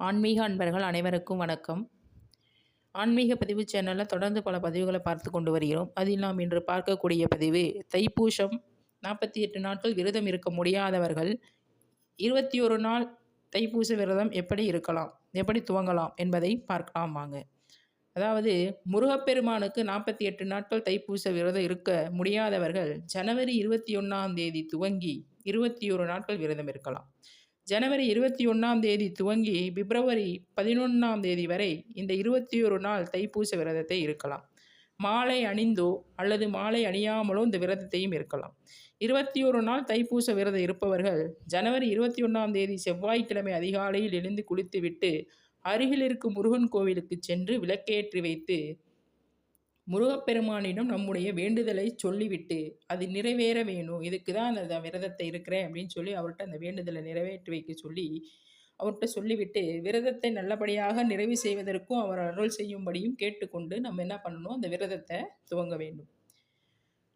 ஆன்மீக அன்பர்கள் அனைவருக்கும் வணக்கம். ஆன்மீக பதிவு சேனலில் தொடர்ந்து பல பதிவுகளை பார்த்து கொண்டு வருகிறோம். அதில் நாம் இன்று பார்க்கக்கூடிய பதிவு தைப்பூசம். நாற்பத்தி எட்டு நாட்கள் விரதம் இருக்க முடியாதவர்கள் இருபத்தி ஒரு நாள் தைப்பூச விரதம் எப்படி இருக்கலாம் எப்படி துவங்கலாம் என்பதை பார்க்கலாம் வாங்க. அதாவது முருகப்பெருமானுக்கு நாற்பத்தி எட்டு நாட்கள் தைப்பூச விரதம் இருக்க முடியாதவர்கள் ஜனவரி இருபத்தி ஒன்றாம் தேதி துவங்கி இருபத்தி ஒரு நாட்கள் விரதம் இருக்கலாம். ஜனவரி இருபத்தி ஒன்றாம் தேதி துவங்கி பிப்ரவரி பதினொன்றாம் தேதி வரை இந்த இருபத்தி ஒரு நாள் தைப்பூச விரதத்தை இருக்கலாம். மாலை அணிந்தோ அல்லது மாலை அணியாமலோ இந்த விரதத்தையும் இருக்கலாம். இருபத்தி ஒரு நாள் தைப்பூச விரதம் இருப்பவர்கள் ஜனவரி இருபத்தி ஒன்றாம் தேதி செவ்வாய்க்கிழமை அதிகாலையில் எழுந்து குளித்துவிட்டு அருகில் இருக்கும் முருகன் கோவிலுக்கு சென்று விளக்கேற்றி வைத்து முருகப்பெருமானிடம் நம்முடைய வேண்டுதலை சொல்லிவிட்டு அது நிறைவேற வேணும். இதுக்கு தான் அந்த விரதத்தை இருக்கிறேன் அப்படின்னு சொல்லி அவர்கிட்ட அந்த வேண்டுதலை நிறைவேற்றி வைக்க சொல்லி அவர்கிட்ட சொல்லிவிட்டு விரதத்தை நல்லபடியாக நிறைவு செய்வதற்கும் அவர் அருள் செய்யும்படியும் கேட்டுக்கொண்டு நம்ம என்ன பண்ணணும்? அந்த விரதத்தை துவங்க வேண்டும்.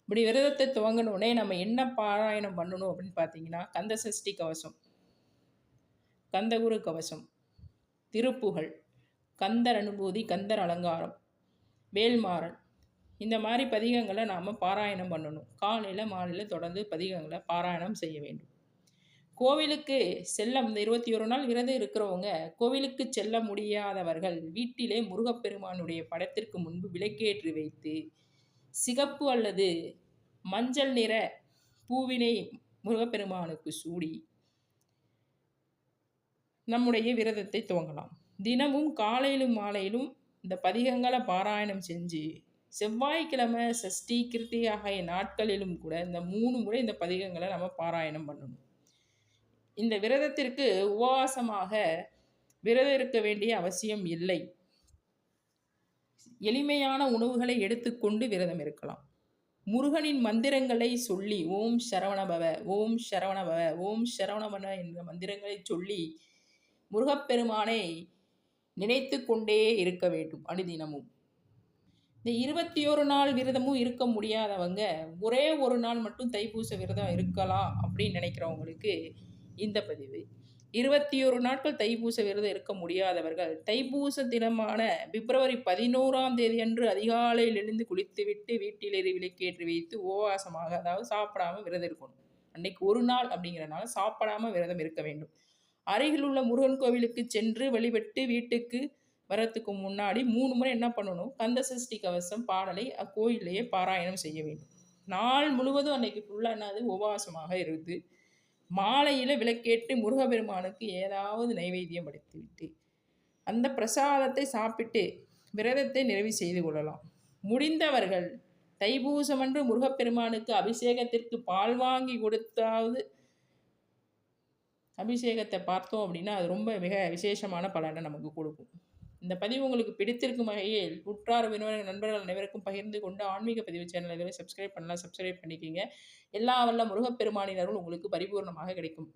இப்படி விரதத்தை துவங்கினோடனே நம்ம என்ன பாராயணம் பண்ணணும் அப்படின்னு பார்த்தீங்கன்னா கந்த சஷ்டி கவசம் கந்தகுரு கவசம் திருப்புகழ் கந்தர் அனுபூதி கந்தர் அலங்காரம் வேல்மாறன் இந்த மாதிரி பதிகங்களை நாம் பாராயணம் பண்ணணும். காலையில் மாலையில் தொடர்ந்து பதிகங்களை பாராயணம் செய்ய வேண்டும். கோவிலுக்கு செல்ல இந்த இருபத்தி ஒரு நாள் விரதம் இருக்கிறவங்க கோவிலுக்கு செல்ல முடியாதவர்கள் வீட்டிலே முருகப்பெருமானுடைய படத்திற்கு முன்பு விளக்கேற்றி வைத்து சிகப்பு அல்லது மஞ்சள் நிற பூவினை முருகப்பெருமானுக்கு சூடி நம்முடைய விரதத்தை துவங்கலாம். தினமும் காலையிலும் மாலையிலும் இந்த பதிகங்களை பாராயணம் செஞ்சு செவ்வாய்க்கிழமை சஷ்டி கிருத்தி ஆகிய நாட்களிலும் கூட இந்த மூணு முறை இந்த பதிகங்களை நம்ம பாராயணம் பண்ணணும். இந்த விரதத்திற்கு உபவாசமாக விரதம் இருக்க வேண்டிய அவசியம் இல்லை. எளிமையான உணவுகளை எடுத்துக்கொண்டு விரதம் இருக்கலாம். முருகனின் மந்திரங்களை சொல்லி ஓம் சரவணபவ ஓம் சரவணபவ ஓம் சரவணபவ என்ற மந்திரங்களை சொல்லி முருகப்பெருமானை நினைத்து கொண்டே இருக்க வேண்டும் அனுதினமும். இந்த இருபத்தி ஒரு நாள் விரதமும் இருக்க முடியாதவங்க ஒரே ஒரு நாள் மட்டும் தைப்பூச விரதம் இருக்கலாம் அப்படின்னு நினைக்கிறவங்களுக்கு இந்த பதிவு. இருபத்தி ஒரு நாட்கள் தைப்பூச விரதம் இருக்க முடியாதவர்கள் தைப்பூச தினமான பிப்ரவரி பதினோராம் தேதி அன்று அதிகாலையில் எழுந்து குளித்துவிட்டு வீட்டில் எரி விளக்கேற்றி வைத்து உபவாசமாக அதாவது சாப்பிடாம விரதம் இருக்கணும். அன்னைக்கு ஒரு நாள் அப்படிங்கிறனால சாப்பிடாம விரதம் இருக்க வேண்டும். அருகில் உள்ள முருகன் கோவிலுக்கு சென்று வழிபட்டு வீட்டுக்கு வரத்துக்கு முன்னாடி மூணு முறை என்ன பண்ணணும்? கந்த சஷ்டி கவசம் பாடலை அக்கோயிலேயே பாராயணம் செய்ய வேண்டும். நாள் முழுவதும் அன்னைக்கு ஃபுல்லாக என்னது உபவாசமாக இருந்து மாலையில் விளக்கேட்டு முருகபெருமானுக்கு ஏதாவது நைவேத்தியம் படைத்துவிட்டு அந்த பிரசாதத்தை சாப்பிட்டு விரதத்தை நிறைவு செய்து கொள்ளலாம். முடிந்தவர்கள் தைப்பூசமன்று முருகப்பெருமானுக்கு அபிஷேகத்திற்கு பால் வாங்கி கொடுத்தாவது அபிஷேகத்தை பார்த்தோம் அப்படின்னா அது ரொம்ப மிக விசேஷமான பலனை நமக்கு கொடுக்கும். இந்த பதிவு உங்களுக்கு பிடித்திருக்கும் வகையில் உற்றார் வினோத நண்பர்கள் அனைவருக்கும் பகிர்ந்து கொண்டு ஆன்மீக பதிவு இதில் சப்ஸ்கிரைப் பண்ணலாம் சப்ஸ்கிரைப் பண்ணிக்கிங்க. எல்லா வல்ல முருகப்பெருமானினரும் உங்களுக்கு பரிபூர்ணமாக கிடைக்கும்.